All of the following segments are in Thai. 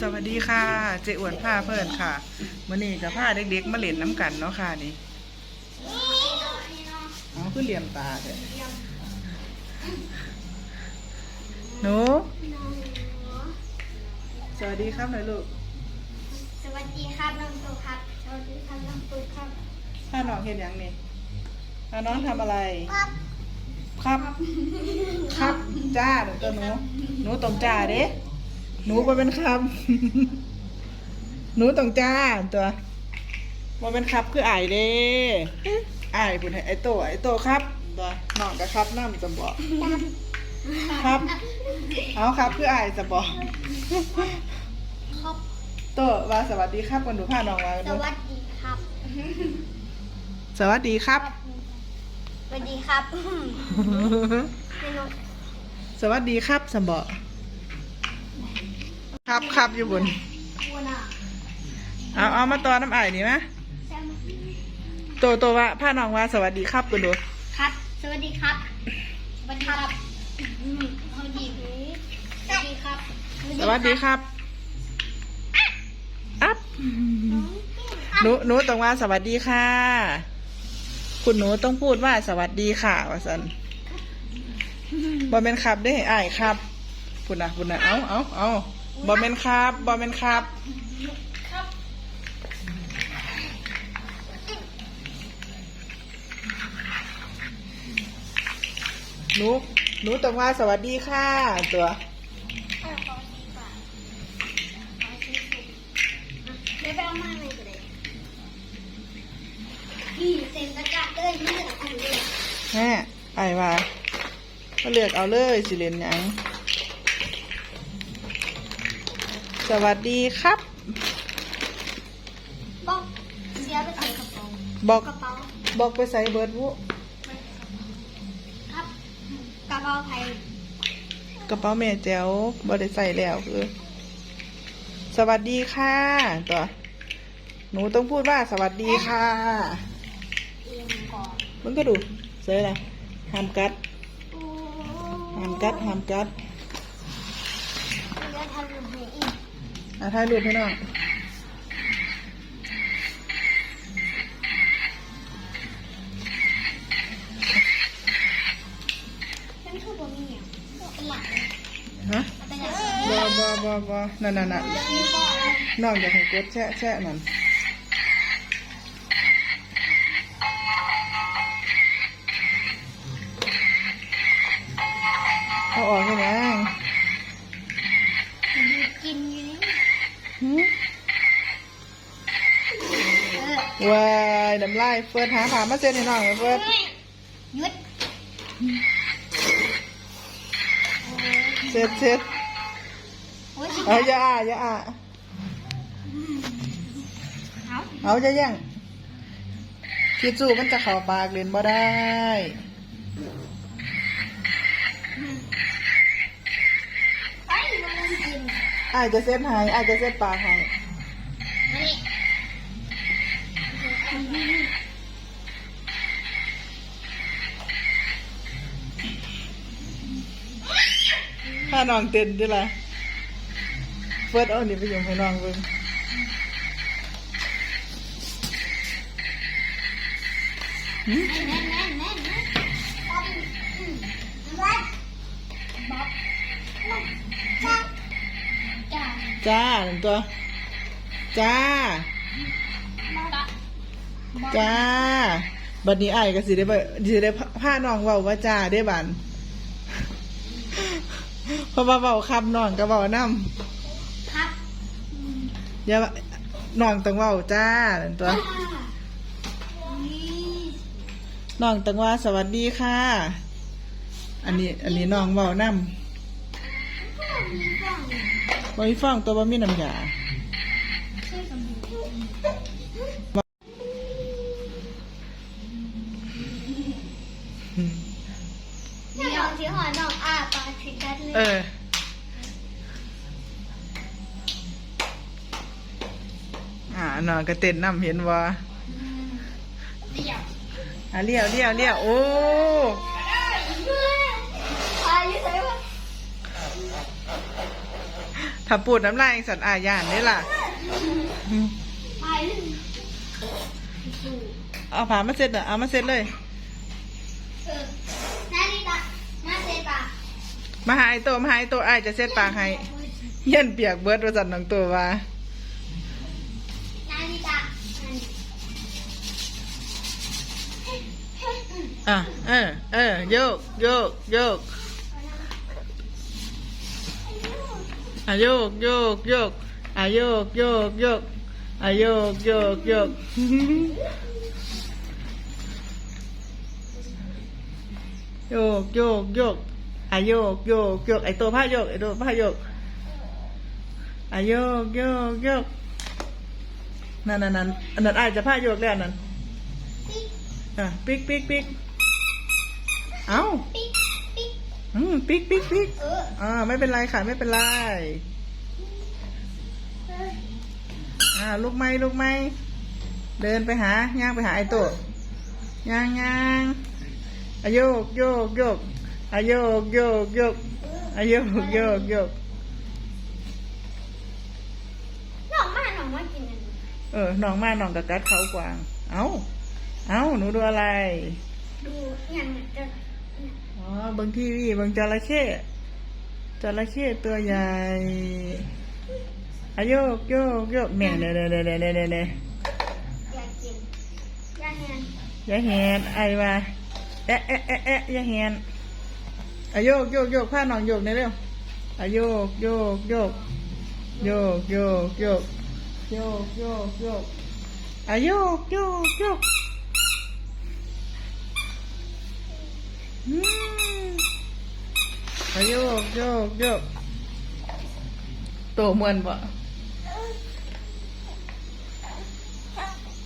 สวัสดีค่ะ เจอ้วนผ้าเพื่อนค่ะมื่อนี้กับผ้าเด็กๆมาเล่นน้ำกันเนาะค่ะนี่อ๋อคือเหลี่ยมตาเถอะหนูสวัสดีครับหน่อยลูกสวัสดีครับน้องตุ๊กครับสวัสดีครับน้องตุ๊กครับผ้าน้องเห็นยังนี่ผ้าน้องทำอะไร ครับ ครับ ครับจ้าหนูตัวหนูหนูต้องจ้าเด้ หนูมาเป็นครับ หนูต้องจ้าตัวมาเป็นครับคืออายเด้อายปุ่นให้ไอโตไอโตครับตัวน้องก็ครับน้ำจะบอกครับ เอาครับคืออายจะบอกครับโตว่าสวัสดีครับกันดูผ้าน้องมาสดูวัสดีครับ สวัสดีครับ สวัสดีครับเมนูสวัสดีครับสมบอก ครับครับอยู่บนวัวน่ะเอาเอามาตอนน้ำไอ้นี่ไหมแซมโตโตว่าผ้าน้องว่าสวัสดีครับกันดูครับ สวัสดีครับ สวัสดีครับอืมสวัสดีสวัสดีครับ สวัสดีครับอัพหนูหนูต้องว่าสวัสดีค่ะ คุณหนูต้องพูดว่าสวัสดีค่ะว่าสันบอมเมนครับได้ไอ้ายครับพูดนะพูดนะเอาเอาเอา บอมเมนครับบอมเมนครับครับหนูหนูต้องว่าสวัสดีค่ะ ตัวเออขอดีกว่าขอชี้สุดเดี๋ยวไปเอามาเลยก็ได้นี่เซ็นตะกร้าเลยไม่เหลืออันเดียวแม่ไอ้ว่าก็เลือกเอาเลยสิเรียนหยัง สวัสดีครับ บอกเสียไปใส่กระเป๋าบอกกระเป๋าบอกไปใส่เบิร์ดวุครับกระเป๋าไทยกระเป๋าแม่แจ๋วบ่ได้ใส่แล้วคือ สวัสดีค่ะตัวหนูต้องพูดว่าสวัสดีค่ะเอียงก่อนมันก็ดูเซ่ละห้ามกัดโอ้ห้ามกัดห้ามกัด เดี๋ยวทำให้อีก อะถ่ายรูปให้น้องนั่นคือบะหมี่อะเป็นหลักฮะเป็นหลักบ่บ่บ่บ่นั่นนั่นนั่นแล้วนี่ก็น้องอยากให้กดแชะแชะนั่น ว้ายน้ำลายเฟิร์สหาผามาเซ็นให้น้องหน่อยเฟิร์สหยุดเซ็ตเซ็ตโอ้ยเอาอย่าอะอย่าอะเอาเอาจะยังคิดจูมันจะเข้าปากเล่นบ่ได้ไปมาเล่นกินอาจจะเซ็ตให้อาจจะเซ็ตปากให้นี่ ถ้าน้องเต้นด้วยล่ะเฟิร์สเอานี่ไปอยู่ให้น้องเบิ่งแน่นแน่นแน่นแน่นแน่นบ๊อบอืมบ๊อบบ๊อบจ้าจ้าจ้าหนึ่งตัว จ้า จ้า บัดนี้ไอ้ายก็สิได้บ่สิได้พาน้องเว้าว่าจ้าได้บันเพราะว่าเว้าคำน้องก็เว้านำครับอย่าว่าน้องต้องเว้าจ้านั่นตัว นี่น้องต้องว่าสวัสดีค่ะ อันนี้ อันนี้น้องเว้านำก็มีบ้างบ่มีฟังตัวบ่มีน้ำยาาน้องก็เต้นนำเห็นว่าเดี๋ยวอะเลี้ยวเลี้ยวเลี้ยวโอ้อายุเท่าไหร่ถ้าปูดน้ำลายสัตว์อาญานนี่ล่ะไปเลยสู้เอาผ้ามาเซ็ตอะเอามาเซ็ตเลยเออนาฬิกามาเซปะมาหาไอโตมาหาไอโตไอายจะเซ็ตปากให้เฮียนเปียกเบิดว่าสันน้องตัวว่านา อะเออเออโยกโยกโยกอะโยกโยกโยกอะโยกโยกโยกอะโยกโยกโยกโยกโยกโยกอะโยกโยกโยกไอตัวผ้าโยกไอตัวผ้าโยกอะโยกโยกโยกนั่นนั่นนั่นอันนั้นอาจจะผ้าโยกแล้วนั่นอะปิ๊กปิ๊กปิ๊ก เอ้าปิ๊กปิ๊กอืมปิ๊กปิ๊กปิ๊กเอออ่าไม่เป็นไรค่ะไม่เป็นไรเอออ่าลูกไม้ลูกไม้เดินไปหาย่างไปหาไอโตะย่างย่างอะโยกโยกโยกอะโยกโยกโยกอะโยกโยกโยกน้องมาน้องมากินอันนี้เออน้องมาน้องกับกัดเขากวาง เอ้า เอ้าหนูดูอะไร ดูอย่างจะ อ๋อบางทีวีบางจระเข้จระเข้ตัวใหญ่อะโยกโยกโยกแม่เน่เน่เน่เน่เน่เน่เน่อยากกินอยากเห็นอย่าแหนไอว่าแอะแอะแอะแอะอย่าแหนอะโยกโยกโยกผ้าน้องโยกในอยเร็วอะโยกโยกโยกโยกโยกโยกโยกโยกโยกอะโยกโยกโยก โยกโยกโยกโตเหมือนบ่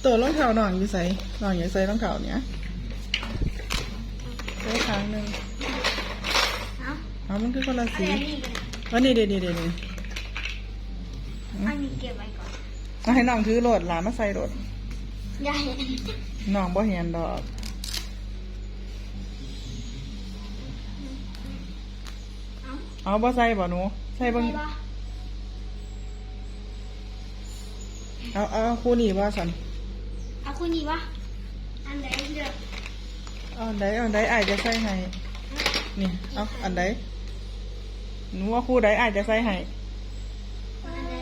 โตรองเท้าน้องอยู่ใส่น้องอย่าใส่รองเท้าเนี้ยใส่ครั้งหนึ่งเอาเอามันคือคนละเอาสีอันนี้กันวันนี้เดี๋ยวเดี๋ยวเดี๋ยวนี้อันนี้เก็บไว้ก่อนมาให้น้องถือโหลดหลานมาใส่โหลดอยากเห็นน้องบ่เห็นดอก เอาเอาบ่ใส่บ่หนูใส่เบิ่งใส่ปะเอาเอาคู่นี้บ่สันเอาคู่นี้ปะอันไหนเลือกเอาอันใดเอาอันใดอายจะใส่ให้นี่เอาอันใดหนูว่าคู่ใดอายจะใส่ให้อันไหน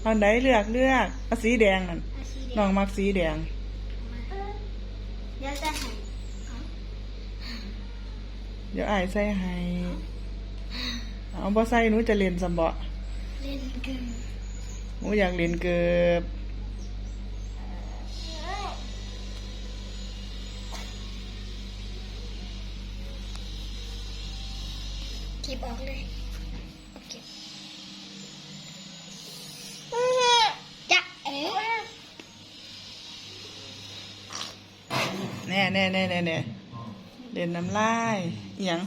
เอาอันใดเลือกเลือกเอาสีแดงนั่นเอาสีแดน้องงมักสีแดงเดี๋ยวจะให้เอาเดี๋ยวอายใส่ให้ เอาบ่ใส่หนูจะเล่นซำบ่เล่นเกันหนูอยากเล่นเกิบเก็บออกเลยโอเคจะเอ๋แน่แน่แน่แน่แน่เล่นน้ำลายเอียง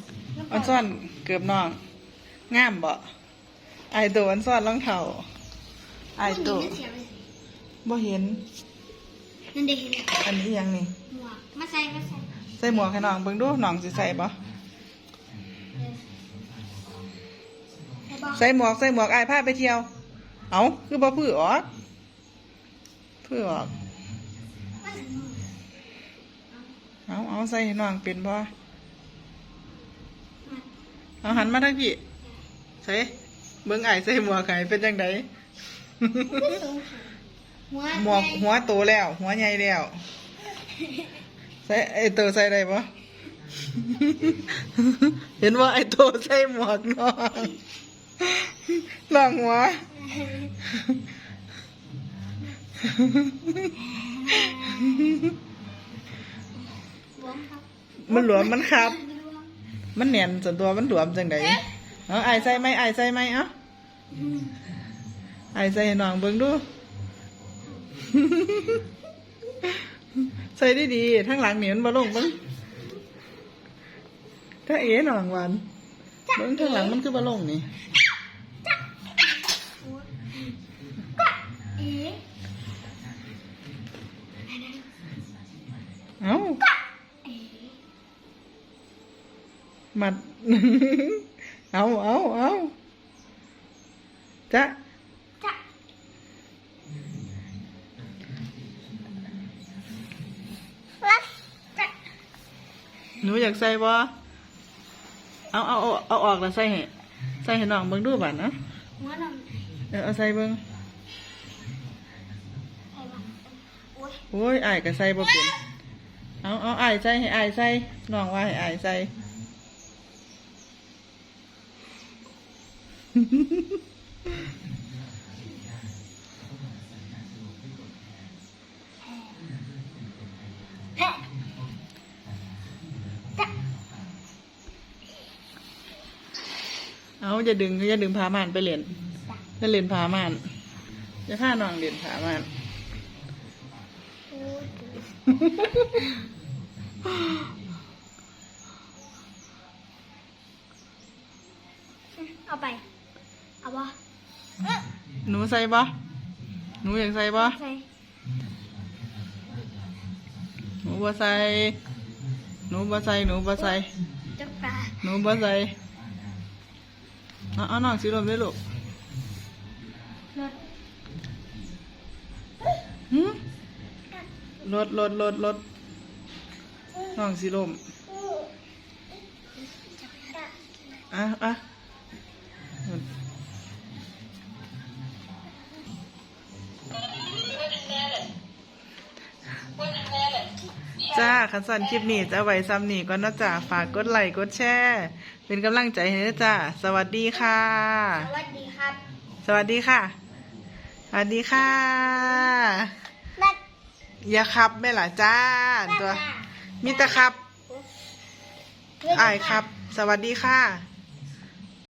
อันซ่อนเกือบน้อง งามบ่ไอายตัวอันซ่อนรองเท้าไอายตัวเสียไปสิบ่เห็น นั่นเด็กเห็นอันนี้อิหยังนี่หมวกมาใส่มาใส่ใส่หมวกให้น้องเบิ่งดูน้องสิใส่บ่ใส่บอกใส่หมวกใส่หมวกไอายพาไปเที่ยว เอาคือบ่พื้อออกพื้อออก เอาเอาใส่ให้น้องเป็นบ่เอาหันมาทางพี่ ใส่เบิ่งไอายใส่หมวกไห้เป็นจังได หัวหมวกหัวโตแล้ว หัวใหญ่แล้ว ใส่ไอโตใส่ได้ปะ เห็นว่าไอโตใส่หมวกน้องน้องหัวรวมครับมันหลวมมันครับรวมมันแน่นส่วนตัวมันหลวมจังได เอาไอายใส่ไหมไอายใส่ไหมเอ้าไอายใส่ให้น้องเบิ่งดู ใส่ได้ดีๆทั้งหลังเหนียนบ่ลงเบิ่งถ้าเอ๋น้องหวานเบิ่งทั้งหลังมันคือบ่ลงนี่เอ๊ะเอ้าเอ๊ะมัด เอาเอาเอาจ้าจะรักจะหนูอยากใส่บ่เอาเอาเอาเอาออกแล้วใส่ให้ใส่ให้น้องเบิ่งดูบัดนะหัวหนังเออเอาใส่เบิ่งไอ้บ้าโอ้ยโอ้ยอายก็ใส่บ่เป็นเอาเอาอายใส่ให้อายใส่น้องว่าให้อายใส่ แอะจะดึงอย่าดึงพาม่านไปเล่นอย่าเล่นพาม่านอย่าพาน้องเล่นพาม่าน โอ้ยเอาไป เอาบ่ หนู ใส่บ่หนูอยากใส่บ่ใส่หนูบ่ใส่หนูบ่ใส่หนูบ่ใส่จักตาหนูบ่ใส่เอาเอาน้องสิลมด้ลูกรถหืมรถรถรถรถน้องสิลมอะอะ จ้าคันสันคลิปนี้จะไว้ซ้ำนี่ก็นะจ้าฝากกดไลค์กดแชร์เป็นกำลังใจให้นะจ้าสวัสดีค่ะ สวัสดีครับ สวัสดีค่ะ สวัสดีค่ะนัดอย่าขับไม่ล่ะจ้า ตัว มิตรครับนัดอายครับ สวัสดีค่ะ